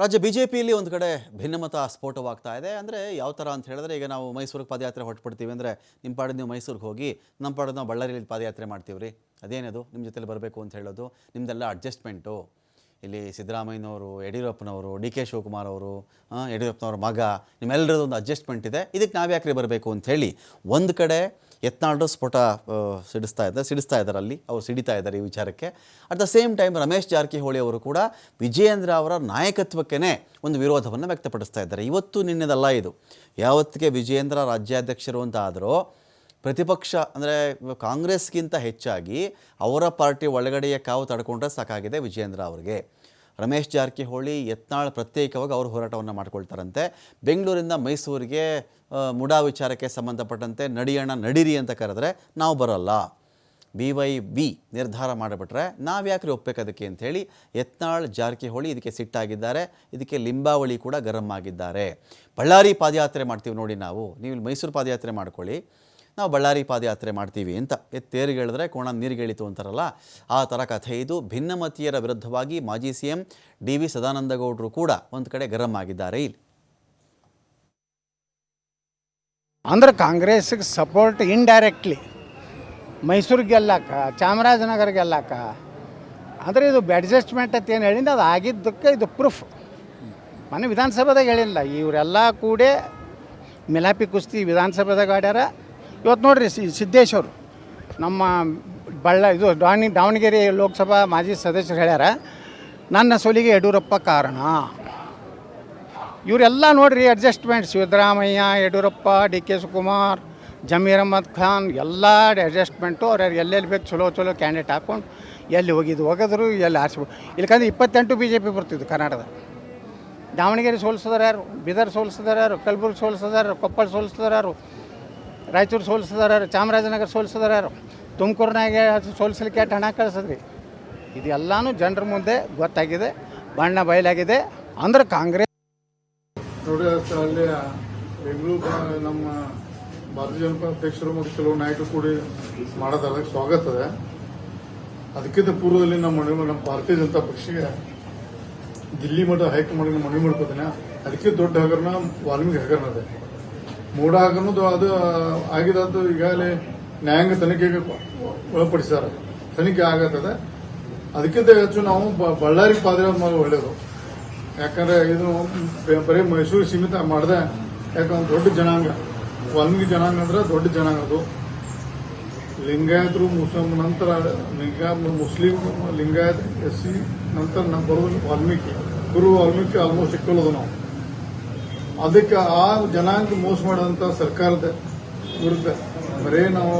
ರಾಜ್ಯ B J ಪಿಯಲ್ಲಿ ಒಂದು ಕಡೆ ಭಿನ್ನಮತ ಸ್ಫೋಟವಾಗ್ತಾ ಇದೆ. ಅಂದರೆ ಯಾವ ಥರ ಅಂತ ಹೇಳಿದ್ರೆ, ಈಗ ನಾವು ಮೈಸೂರಿಗೆ ಪಾದಯಾತ್ರೆ ಹೊರಟ್ಬಿಡ್ತೀವಿ ಅಂದರೆ ನಿಮ್ಮ ಪಾಡಿಗೆ ನೀವು ಮೈಸೂರಿಗೆ ಹೋಗಿ ನಮ್ಮ ಪಾಡಿಗೆ ನಾವು ಬಳ್ಳಾರಿಯಲ್ಲಿ ಪಾದಯಾತ್ರೆ ಮಾಡ್ತೀವಿ ರೀ ಅದೇನದು? ನಿಮ್ಮ ಜೊತೆಲಿ ಬರಬೇಕು ಅಂತ ಹೇಳೋದು. ನಿಮ್ಮದೆಲ್ಲ ಅಡ್ಜಸ್ಟ್ಮೆಂಟು ಇಲ್ಲಿ ಸಿದ್ದರಾಮಯ್ಯನವರು, ಯಡಿಯೂರಪ್ಪನವರು, ಡಿ ಕೆ ಶಿವಕುಮಾರ್ ಅವರು ಯಡಿಯೂರಪ್ಪನವ್ರ ಮಗ ನಿಮ್ಮೆಲ್ಲರದ್ದು ಒಂದು ಅಡ್ಜಸ್ಟ್ಮೆಂಟ್ ಇದೆ. ಇದಕ್ಕೆ ನಾವು ಯಾಕ್ರಿ ಬರಬೇಕು ಅಂಥೇಳಿ ಒಂದು ಕಡೆ ಯತ್ನಾಳ್ರು ಸ್ಫೋಟ ಸಿಡಿಸ್ತಾ ಇದ್ದಾರೆ ಸಿಡಿಸ್ತಾ ಇದ್ದಾರೆ ಅಲ್ಲಿ ಅವರು ಸಿಡಿತಾ ಇದ್ದಾರೆ ಈ ವಿಚಾರಕ್ಕೆ. At the same time Ramesh Jarkiholi ಅವರು ಕೂಡ ವಿಜಯೇಂದ್ರ ಅವರ ನಾಯಕತ್ವಕ್ಕೇ ಒಂದು ವಿರೋಧವನ್ನು ವ್ಯಕ್ತಪಡಿಸ್ತಾ ಇದ್ದಾರೆ. ಇವತ್ತು ನಿನ್ನೆದಲ್ಲ ಇದು. ಯಾವತ್ತಿಗೆ ವಿಜಯೇಂದ್ರ ರಾಜ್ಯಾಧ್ಯಕ್ಷರು ಅಂತ ಆದರೂ ಪ್ರತಿಪಕ್ಷ, ಅಂದರೆ ಕಾಂಗ್ರೆಸ್ಗಿಂತ ಹೆಚ್ಚಾಗಿ ಅವರ ಪಾರ್ಟಿ ಒಳಗಡೆಯ ಕಾವು ತಡ್ಕೊಂಡ್ರೆ ಸಾಕಾಗಿದೆ ವಿಜಯೇಂದ್ರ ಅವರಿಗೆ. ರಮೇಶ್ ಜಾರಕಿಹೊಳಿ ಯತ್ನಾಳ್ ಪ್ರತ್ಯೇಕವಾಗಿ ಅವರು ಹೋರಾಟವನ್ನು ಮಾಡ್ಕೊಳ್ತಾರಂತೆ. ಬೆಂಗಳೂರಿಂದ ಮೈಸೂರಿಗೆ ಮುಡಾ ವಿಚಾರಕ್ಕೆ ಸಂಬಂಧಪಟ್ಟಂತೆ ನಡಿಯೋಣ ನಡೀರಿ ಅಂತ ಕರೆದ್ರೆ ನಾವು ಬರೋಲ್ಲ. ಬಿ ವೈ ಬಿ ನಿರ್ಧಾರ ಮಾಡಿಬಿಟ್ರೆ ನಾವು ಯಾಕ್ರಿ ಒಪ್ಪಬೇಕು ಅದಕ್ಕೆ ಅಂಥೇಳಿ ಯತ್ನಾಳ್ ಜಾರಕಿಹೊಳಿ ಇದಕ್ಕೆ ಸಿಟ್ಟಾಗಿದ್ದಾರೆ. ಇದಕ್ಕೆ ಲಿಂಬಾವಳಿ ಕೂಡ ಗರಂ ಆಗಿದ್ದಾರೆ. ಬಳ್ಳಾರಿ ಪಾದಯಾತ್ರೆ ಮಾಡ್ತೀವಿ ನೋಡಿ ನಾವು. ನೀವು ಮೈಸೂರು ಪಾದಯಾತ್ರೆ ಮಾಡ್ಕೊಳ್ಳಿ. ನಾವು ಬಳ್ಳಾರಿ ಪಾದಯಾತ್ರೆ ಮಾಡ್ತೀವಿ ಅಂತ. ತೇರಿಗೆ ಹೇಳಿದ್ರೆ ಕೋಣ ನೀರಿಗಿಳಿತು ಅಂತಾರಲ್ಲ, ಆ ಥರ ಕಥೆ ಇದು. ಭಿನ್ನಮತೀಯರ ವಿರುದ್ಧವಾಗಿ ಮಾಜಿ ಸಿ ಎಂ ಡಿ ವಿ ಸದಾನಂದಗೌಡರು ಕೂಡ ಒಂದು ಕಡೆ ಗರಂ ಆಗಿದ್ದಾರೆ ಇಲ್ಲಿ. ಅಂದ್ರೆ ಕಾಂಗ್ರೆಸ್ಗೆ ಸಪೋರ್ಟ್ ಇಂಡೈರೆಕ್ಟ್ಲಿ ಮೈಸೂರು ಗೆಲ್ಲಕ್ಕ ಚಾಮರಾಜನಗರ ಗೆಲ್ಲಕ್ಕ ಆದರೆ ಇದು ಅಡ್ಜಸ್ಟ್ಮೆಂಟ್ ಅಂತ ಏನು ಹೇಳಿಂದ ಅದು ಆಗಿದ್ದಕ್ಕೆ ಇದು ಪ್ರೂಫ್ ಮನೆ ವಿಧಾನಸಭೆದಾಗ ಹೇಳಿಲ್ಲ, ಇವರೆಲ್ಲ ಕೂಡೇ ಮಿಲಾಪಿ ಕುಸ್ತಿ ವಿಧಾನಸಭೆದಾಗ ಆಡ್ಯಾರ. ಇವತ್ತು ನೋಡ್ರಿ ಸಿ ನಮ್ಮ ಬಳ್ಳ ಇದು ದಾವಣಿ, ದಾವಣಗೆರೆ ಲೋಕಸಭಾ ಮಾಜಿ ಸದಸ್ಯರು ಹೇಳ್ಯಾರ, ನನ್ನ ಸೋಲಿಗೆ ಯಡಿಯೂರಪ್ಪ ಕಾರಣ. ಇವರೆಲ್ಲ ನೋಡ್ರಿ adjustment Siddaramaiah, Yediyurappa, D K Shivakumar, Zameer Ahmed Khan, ಎಲ್ಲ ಅಡ್ಜಸ್ಟ್ಮೆಂಟು ಅವ್ರು ಎಲ್ಲೆಲ್ಲಿ ಬೇಕು ಚಲೋ ಚಲೋ ಕ್ಯಾಂಡಿಡೇಟ್ ಹಾಕ್ಕೊಂಡು ಎಲ್ಲಿ ಹೋಗಿದ್ದು ಹೋಗಿದ್ರು ಎಲ್ಲಿ ಆರಿಸ್ಬೋದು ಇಲ್ಲಿಕಂದ್ರೆ ಇಪ್ಪತ್ತೆಂಟು ಬಿ ಜೆ ಪಿ ಬರ್ತಿದ್ದು ಕರ್ನಾಟಕದ. ದಾವಣಗೆರೆ ಸೋಲ್ಸಿದಾರೆ ಯಾರು? ಬೀದರ್ ಸೋಲ್ಸಿದಾರೆ ಯಾರು? ಕಲಬುರ್ಗಿ ಸೋಲಿಸಿದ್ರು ಕೊಪ್ಪಳ ಸೋಲಿಸಿದ್ರು ರಾಯಚೂರು ಸೋಲಿಸಿದಾರು ಚಾಮರಾಜನಗರ ಸೋಲಿಸಿದಾರು ತುಮಕೂರಿನಾಗೆ ಸೋಲಿಸಲಿಕ್ಕೆ ಹಣ ಕಳಿಸಿದ್ರಿ? ಇದೆಲ್ಲನೂ ಜನರ ಮುಂದೆ ಗೊತ್ತಾಗಿದೆ, ಬಣ್ಣ ಬಯಲಾಗಿದೆ. ಅಂದ್ರೆ ಕಾಂಗ್ರೆಸ್ ಅಲ್ಲಿ ಬೆಂಗಳೂರು ನಮ್ಮ ಭಾರತೀಯ ಜನತಾ ಅಧ್ಯಕ್ಷರು ಮತ್ತು ಕೆಲವು ನಾಯಕರು ಕೂಡಿ ಮಾಡೋದು ಸ್ವಾಗತ ಇದೆ. ಅದಕ್ಕಿಂತ ಪೂರ್ವದಲ್ಲಿ ನಮ್ಮ ಮನೆ ನಮ್ಮ ಭಾರತೀಯ ಜನತಾ ಪಕ್ಷಕ್ಕೆ ದಿಲ್ಲಿ ಮಠ ಹೈಕಮಾಂಡ್ ಮನವಿ ಮಾಡ್ಕೋತೀನಿ. ಅದಕ್ಕೆ ದೊಡ್ಡ ಹಗರಣ ವಾಲ್ಮೀಕಿ ಹಗರಣ ಇದೆ ಮೂಡ ಹಗರಣದ್ದು ಅದು ಆಗಿದ್ದು ಈಗಾಗಲೇ ನ್ಯಾಯಾಂಗ ತನಿಖೆಗೆ ಒಳಪಡಿಸ್ಯಾರ ತನಿಖೆ ಆಗತ್ತದೆ. ಅದಕ್ಕಿಂತ ಹೆಚ್ಚು ನಾವು ಬಳ್ಳಾರಿ ಪಾದ್ರೆ ಒಳ್ಳೆಯದು. ಯಾಕಂದ್ರೆ ಇದು ಬರೀ ಮೈಸೂರು ಸೀಮಿತ ಮಾಡಿದೆ. ಯಾಕಂದ್ರೆ ದೊಡ್ಡ ಜನಾಂಗ. ವಾಲ್ಮೀಕಿ ಜನಾಂಗ ಅಂದ್ರೆ ದೊಡ್ಡ ಜನಾಂಗ ಅದು. ಲಿಂಗಾಯತರು ಮುಸ್ಲಿಂ ನಂತರ ಲಿಂಗ, ಮುಸ್ಲಿಂ, ಲಿಂಗಾಯತ್ ಎಸ್ ಸಿ ನಂತರ ನಮ್ಮ ಬರೋದು ವಾಲ್ಮೀಕಿ. ಗುರು ವಾಲ್ಮೀಕಿ ಆಲ್ಮೋಸ್ಟ್ ಸಿಕ್ಕಲ್ಲದು ನಾವು. ಅದಕ್ಕೆ ಆ ಜನಾಂಗ ಮೋಸ ಮಾಡುವಂತ ಸರ್ಕಾರದ ವಿರುದ್ಧ ಬರೇ ನಾವು